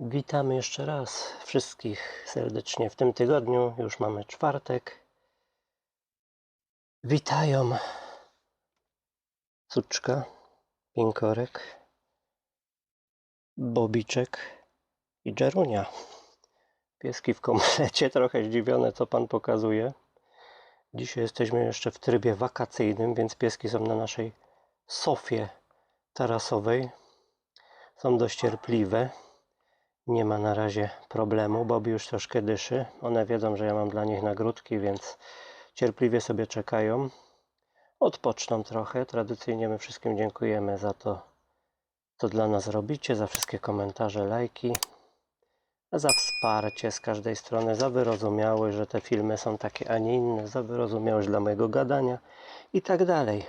Witamy jeszcze raz wszystkich serdecznie w tym tygodniu. Już mamy czwartek. Witają Suczka, Pinkorek, Bobiczek i Dżerunia. Pieski w komplecie, trochę zdziwione co Pan pokazuje. Dzisiaj jesteśmy jeszcze w trybie wakacyjnym, więc pieski są na naszej sofie tarasowej. Są dość cierpliwe. Nie ma na razie problemu. Bobby już troszkę dyszy. One wiedzą, że ja mam dla nich nagródki, więc cierpliwie sobie czekają. Odpoczną trochę. Tradycyjnie my wszystkim dziękujemy za to, co dla nas robicie, za wszystkie komentarze, lajki, za wsparcie z każdej strony, za wyrozumiałość, że te filmy są takie, a nie inne, za wyrozumiałość dla mojego gadania i tak dalej.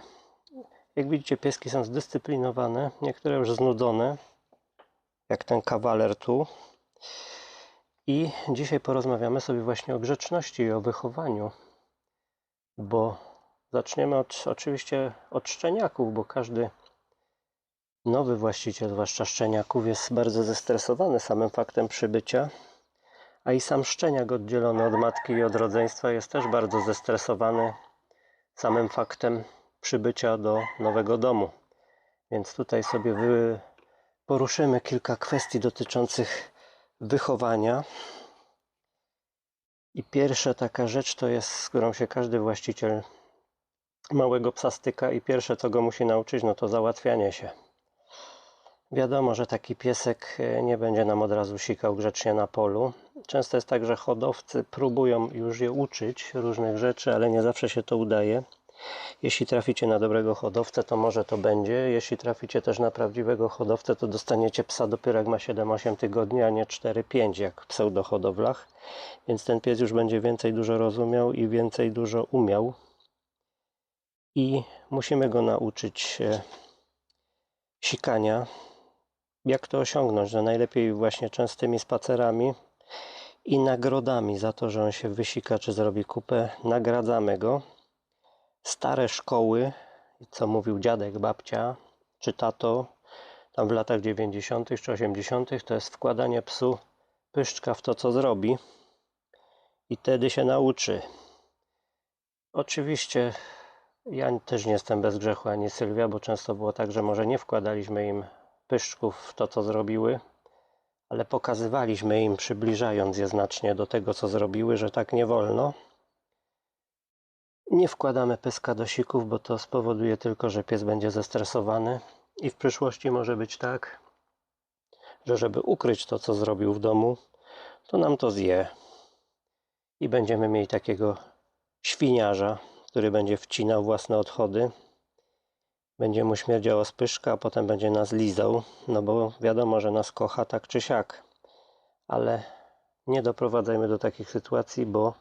Jak widzicie, pieski są zdyscyplinowane, niektóre już znudzone, jak ten kawaler tu. I dzisiaj porozmawiamy sobie właśnie o grzeczności i o wychowaniu, bo zaczniemy od, oczywiście od szczeniaków, bo każdy nowy właściciel, zwłaszcza szczeniaków, jest bardzo zestresowany samym faktem przybycia, a i sam szczeniak oddzielony od matki i od rodzeństwa jest też bardzo zestresowany samym faktem przybycia do nowego domu. Więc tutaj sobie wy, poruszymy kilka kwestii dotyczących wychowania. I pierwsza taka rzecz to jest, z którą się każdy właściciel małego psa styka i pierwsze co go musi nauczyć, no to załatwianie się. Wiadomo, że taki piesek e, nie będzie nam od razu sikał grzecznie na polu. Często jest tak, że hodowcy próbują już je uczyć różnych rzeczy, ale nie zawsze się to udaje. Jeśli traficie na dobrego hodowcę, to może to będzie. Jeśli traficie też na prawdziwego hodowcę, to dostaniecie psa dopiero jak ma 7-8 tygodni, a nie 4-5 jak w pseudohodowlach. Więc ten pies już będzie więcej dużo rozumiał i więcej dużo umiał. I musimy go nauczyć e, sikania. Jak to osiągnąć? No najlepiej właśnie częstymi spacerami i nagrodami za to, że on się wysika czy zrobi kupę. Nagradzamy go stare szkoły, co mówił dziadek, babcia czy tato, tam w latach 90. czy 80., to jest wkładanie psu pyszczka w to, co zrobi i wtedy się nauczy. Oczywiście ja też nie jestem bez grzechu ani Sylwia, bo często było tak, że może nie wkładaliśmy im pyszczków w to, co zrobiły, ale pokazywaliśmy im, przybliżając je znacznie do tego, co zrobiły, że tak nie wolno. Nie wkładamy pyska do sików, bo to spowoduje tylko, że pies będzie zestresowany i w przyszłości może być tak, że żeby ukryć to, co zrobił w domu, to nam to zje. I będziemy mieli takiego świniarza, który będzie wcinał własne odchody. Będzie mu śmierdziało z pyszka, a potem będzie nas lizał, no bo wiadomo, że nas kocha tak czy siak. Ale nie doprowadzajmy do takich sytuacji, bo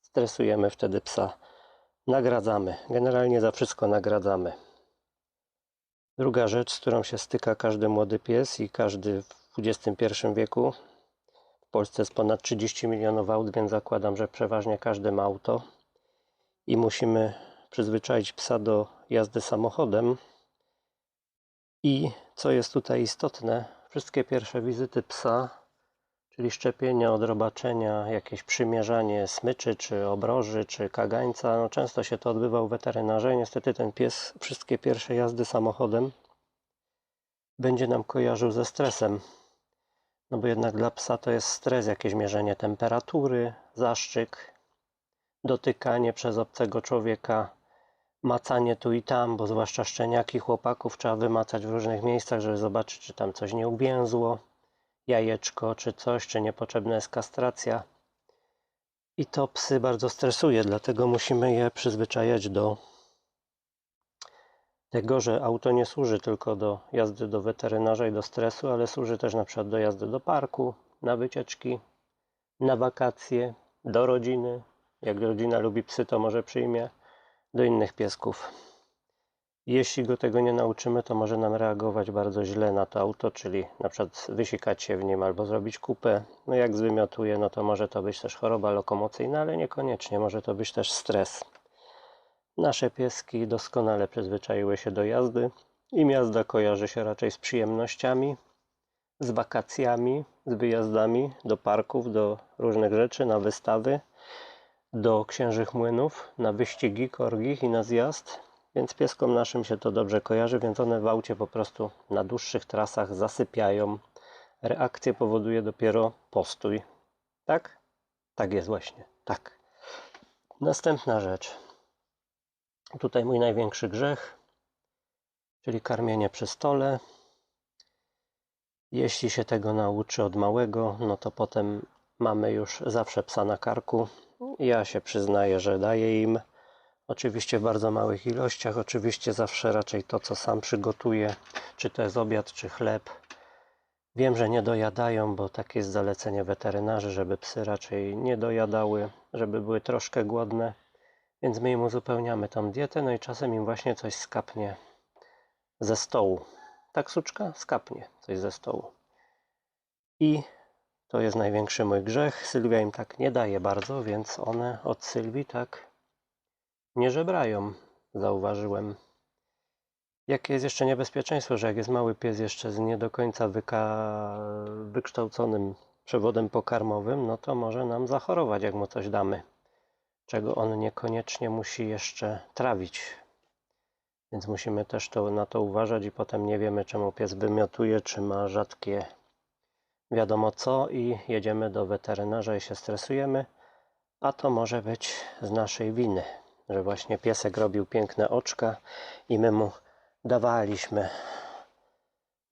stresujemy wtedy psa nagradzamy. Generalnie za wszystko nagradzamy. Druga rzecz, z którą się styka każdy młody pies i każdy w XXI wieku. W Polsce jest ponad 30 milionów aut, więc zakładam, że przeważnie każdy ma auto. I musimy przyzwyczaić psa do jazdy samochodem. I co jest tutaj istotne, wszystkie pierwsze wizyty psa czyli szczepienia, odrobaczenia, jakieś przymierzanie smyczy, czy obroży, czy kagańca. No, często się to odbywa u weterynarza i niestety ten pies wszystkie pierwsze jazdy samochodem będzie nam kojarzył ze stresem. No bo jednak dla psa to jest stres, jakieś mierzenie temperatury, zaszczyk, dotykanie przez obcego człowieka, macanie tu i tam, bo zwłaszcza szczeniaki chłopaków trzeba wymacać w różnych miejscach, żeby zobaczyć, czy tam coś nie uwięzło jajeczko czy coś, czy niepotrzebna jest kastracja. I to psy bardzo stresuje, dlatego musimy je przyzwyczajać do tego, że auto nie służy tylko do jazdy do weterynarza i do stresu, ale służy też na przykład do jazdy do parku, na wycieczki, na wakacje, do rodziny. Jak rodzina lubi psy, to może przyjmie do innych piesków. Jeśli go tego nie nauczymy, to może nam reagować bardzo źle na to auto, czyli na przykład wysikać się w nim albo zrobić kupę. No jak zwymiotuje, no to może to być też choroba lokomocyjna, ale niekoniecznie, może to być też stres. Nasze pieski doskonale przyzwyczaiły się do jazdy. Im jazda kojarzy się raczej z przyjemnościami, z wakacjami, z wyjazdami do parków, do różnych rzeczy, na wystawy, do księżych młynów, na wyścigi korgich i na zjazd. Więc pieskom naszym się to dobrze kojarzy, więc one w aucie po prostu na dłuższych trasach zasypiają. Reakcję powoduje dopiero postój. Tak? Tak jest właśnie. Tak. Następna rzecz. Tutaj mój największy grzech, czyli karmienie przy stole. Jeśli się tego nauczy od małego, no to potem mamy już zawsze psa na karku. Ja się przyznaję, że daję im. Oczywiście w bardzo małych ilościach. Oczywiście zawsze raczej to, co sam przygotuję, czy to jest obiad, czy chleb. Wiem, że nie dojadają, bo takie jest zalecenie weterynarzy, żeby psy raczej nie dojadały, żeby były troszkę głodne. Więc my im uzupełniamy tą dietę, no i czasem im właśnie coś skapnie ze stołu. Tak, suczka? Skapnie coś ze stołu. I to jest największy mój grzech. Sylwia im tak nie daje bardzo, więc one od Sylwii tak nie żebrają, zauważyłem. Jakie jest jeszcze niebezpieczeństwo, że jak jest mały pies jeszcze z nie do końca wykształconym przewodem pokarmowym, no to może nam zachorować, jak mu coś damy, czego on niekoniecznie musi jeszcze trawić. Więc musimy też to, na to uważać i potem nie wiemy, czemu pies wymiotuje, czy ma rzadkie wiadomo co i jedziemy do weterynarza i się stresujemy, a to może być z naszej winy, że właśnie piesek robił piękne oczka i my mu dawaliśmy.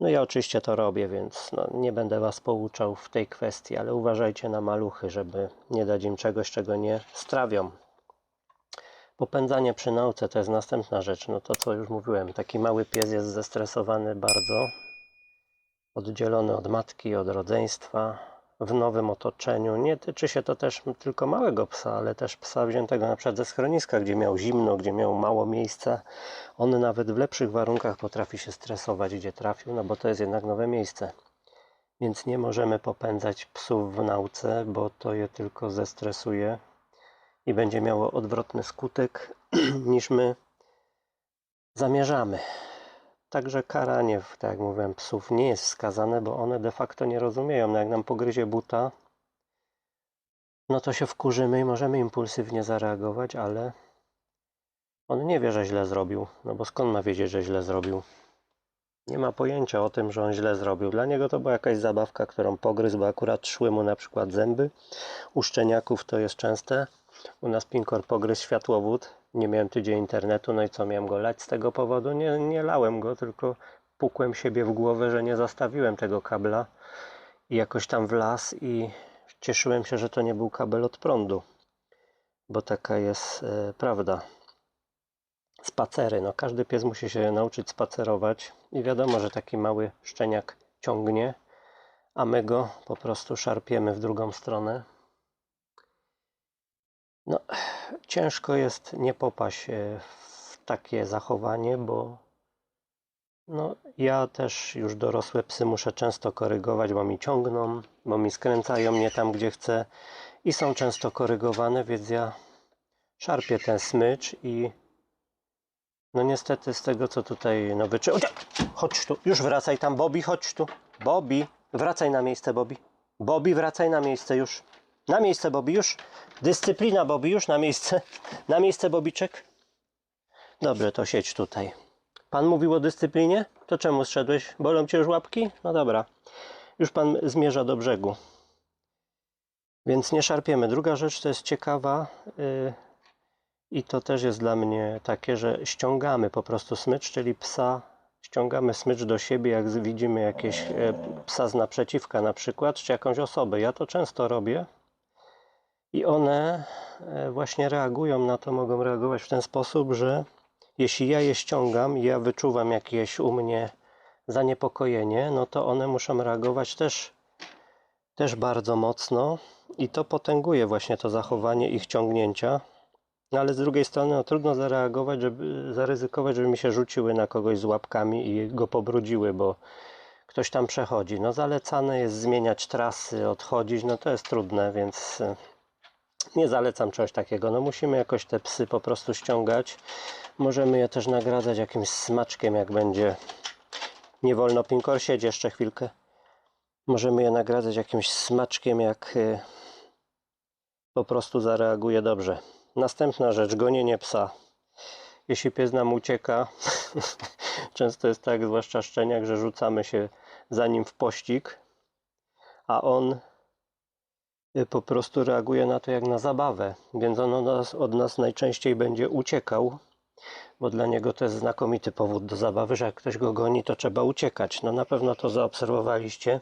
No ja oczywiście to robię, więc no, nie będę Was pouczał w tej kwestii, ale uważajcie na maluchy, żeby nie dać im czegoś, czego nie strawią. Popędzanie przy nauce to jest następna rzecz. No to co już mówiłem, taki mały pies jest zestresowany bardzo, oddzielony od matki, od rodzeństwa, w nowym otoczeniu. Nie tyczy się to też tylko małego psa, ale też psa wziętego na przykład ze schroniska, gdzie miał zimno, gdzie miał mało miejsca. On nawet w lepszych warunkach potrafi się stresować, gdzie trafił, no bo to jest jednak nowe miejsce. Więc nie możemy popędzać psów w nauce, bo to je tylko zestresuje i będzie miało odwrotny skutek niż my zamierzamy. Także karanie, tak jak mówiłem, psów nie jest wskazane, bo one de facto nie rozumieją. No jak nam pogryzie buta, no to się wkurzymy i możemy impulsywnie zareagować, ale on nie wie, że źle zrobił. No bo skąd ma wiedzieć, że źle zrobił? Nie ma pojęcia o tym, że on źle zrobił. Dla niego to była jakaś zabawka, którą pogryzł, bo akurat szły mu na przykład zęby. U szczeniaków to jest częste. U nas Pinkor pogryzł światłowód. Nie miałem tydzień internetu, no i co, miałem go lać z tego powodu? Nie, nie lałem go, tylko pukłem siebie w głowę, że nie zastawiłem tego kabla i jakoś tam w las i cieszyłem się, że to nie był kabel od prądu, bo taka jest e, prawda. Spacery, no każdy pies musi się nauczyć spacerować i wiadomo, że taki mały szczeniak ciągnie, a my go po prostu szarpiemy w drugą stronę. No, ciężko jest nie popaść e, w takie zachowanie, bo no, ja też już dorosłe psy muszę często korygować, bo mi ciągną, bo mi skręcają mnie tam, gdzie chcę i są często korygowane, więc ja szarpię ten smycz i no niestety z tego, co tutaj no wyczy... Chodź tu, już wracaj tam, Bobby, chodź tu. Bobby, wracaj na miejsce, Bobby. Bobby, wracaj na miejsce już. Na miejsce, już. Dyscyplina, już na miejsce. Na miejsce, Bobiczek. Dobrze, to siedź tutaj. Pan mówił o dyscyplinie? To czemu zszedłeś? Bolą cię już łapki? No dobra. Już pan zmierza do brzegu. Więc nie szarpiemy. Druga rzecz to jest ciekawa yy, i to też jest dla mnie takie, że ściągamy po prostu smycz, czyli psa ściągamy smycz do siebie, jak widzimy jakieś e, psa z naprzeciwka na przykład, czy jakąś osobę. Ja to często robię i one e, właśnie reagują na to, mogą reagować w ten sposób, że jeśli ja je ściągam ja wyczuwam jakieś u mnie zaniepokojenie, no to one muszą reagować też, też bardzo mocno i to potęguje właśnie to zachowanie ich ciągnięcia. No ale z drugiej strony no, trudno zareagować, żeby zaryzykować, żeby mi się rzuciły na kogoś z łapkami i go pobrudziły, bo ktoś tam przechodzi. No zalecane jest zmieniać trasy, odchodzić, no to jest trudne, więc e, nie zalecam czegoś takiego. No musimy jakoś te psy po prostu ściągać. Możemy je też nagradzać jakimś smaczkiem, jak będzie. Nie wolno pinkor, siedź jeszcze chwilkę. Możemy je nagradzać jakimś smaczkiem, jak y, po prostu zareaguje dobrze. Następna rzecz, gonienie psa. Jeśli pies nam ucieka, często jest tak, zwłaszcza szczeniak, że rzucamy się za nim w pościg, a on po prostu reaguje na to jak na zabawę, więc on od nas, od nas najczęściej będzie uciekał, bo dla niego to jest znakomity powód do zabawy, że jak ktoś go goni, to trzeba uciekać. No na pewno to zaobserwowaliście.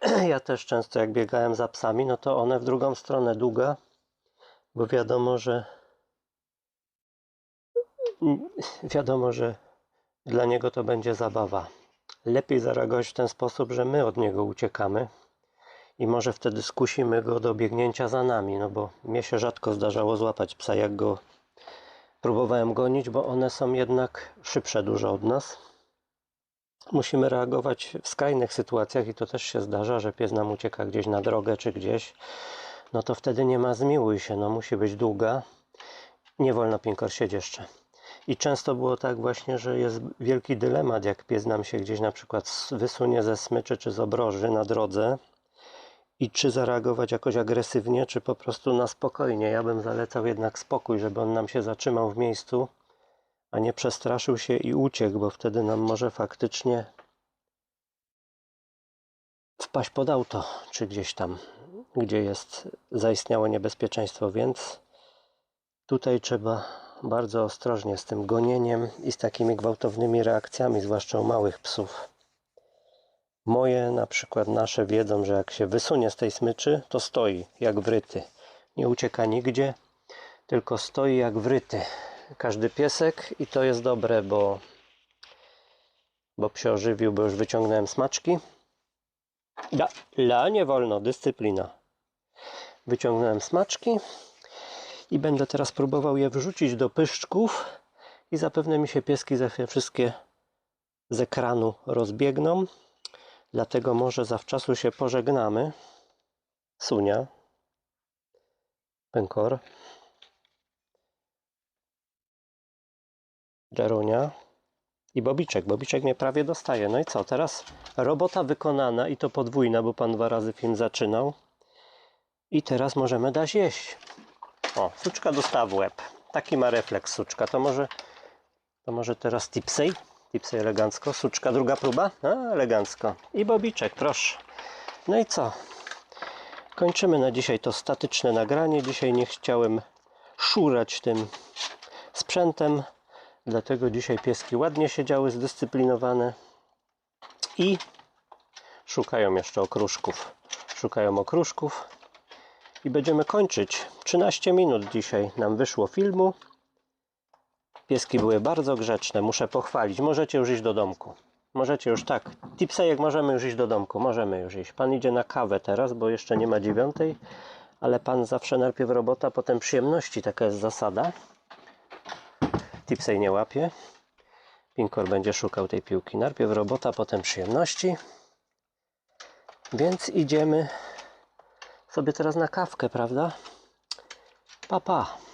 Ja też często jak biegałem za psami, no to one w drugą stronę długa, bo wiadomo, że wiadomo, że dla niego to będzie zabawa. Lepiej zareagować w ten sposób, że my od niego uciekamy i może wtedy skusimy go do biegnięcia za nami, no bo mnie się rzadko zdarzało złapać psa, jak go próbowałem gonić, bo one są jednak szybsze dużo od nas. Musimy reagować w skrajnych sytuacjach i to też się zdarza, że pies nam ucieka gdzieś na drogę czy gdzieś. No to wtedy nie ma zmiłuj się, no musi być długa. Nie wolno pinkor jeszcze. I często było tak właśnie, że jest wielki dylemat, jak pies nam się gdzieś na przykład wysunie ze smyczy czy z obroży na drodze i czy zareagować jakoś agresywnie, czy po prostu na spokojnie. Ja bym zalecał jednak spokój, żeby on nam się zatrzymał w miejscu, a nie przestraszył się i uciekł, bo wtedy nam może faktycznie wpaść pod auto, czy gdzieś tam, gdzie jest zaistniało niebezpieczeństwo, więc tutaj trzeba bardzo ostrożnie z tym gonieniem i z takimi gwałtownymi reakcjami, zwłaszcza u małych psów. Moje, na przykład nasze, wiedzą, że jak się wysunie z tej smyczy, to stoi jak wryty. Nie ucieka nigdzie, tylko stoi jak wryty. Każdy piesek i to jest dobre, bo, bo się ożywił, bo już wyciągnąłem smaczki. La, la nie wolno, dyscyplina. Wyciągnąłem smaczki i będę teraz próbował je wrzucić do pyszczków i zapewne mi się pieski ze wszystkie z ekranu rozbiegną. Dlatego może zawczasu się pożegnamy. Sunia. Pękor. Jerunia. I Bobiczek. Bobiczek mnie prawie dostaje. No i co? Teraz robota wykonana i to podwójna, bo pan dwa razy film zaczynał. I teraz możemy dać jeść. O, suczka dostała w łeb. Taki ma refleks suczka. To może, to może teraz tipsej? Tipsej elegancko. Suczka, druga próba? A, elegancko. I bobiczek, proszę. No i co? Kończymy na dzisiaj to statyczne nagranie. Dzisiaj nie chciałem szurać tym sprzętem. Dlatego dzisiaj pieski ładnie siedziały, zdyscyplinowane. I szukają jeszcze okruszków. Szukają okruszków i będziemy kończyć. 13 minut dzisiaj nam wyszło filmu. Pieski były bardzo grzeczne, muszę pochwalić. Możecie już iść do domku. Możecie już tak. Tipsejek, możemy już iść do domku. Możemy już iść. Pan idzie na kawę teraz, bo jeszcze nie ma dziewiątej, ale pan zawsze najpierw robota, potem przyjemności. Taka jest zasada. Tipsej nie łapie. Pinkor będzie szukał tej piłki. Najpierw robota, potem przyjemności. Więc idziemy sobie teraz na kawkę, prawda? Pa, pa.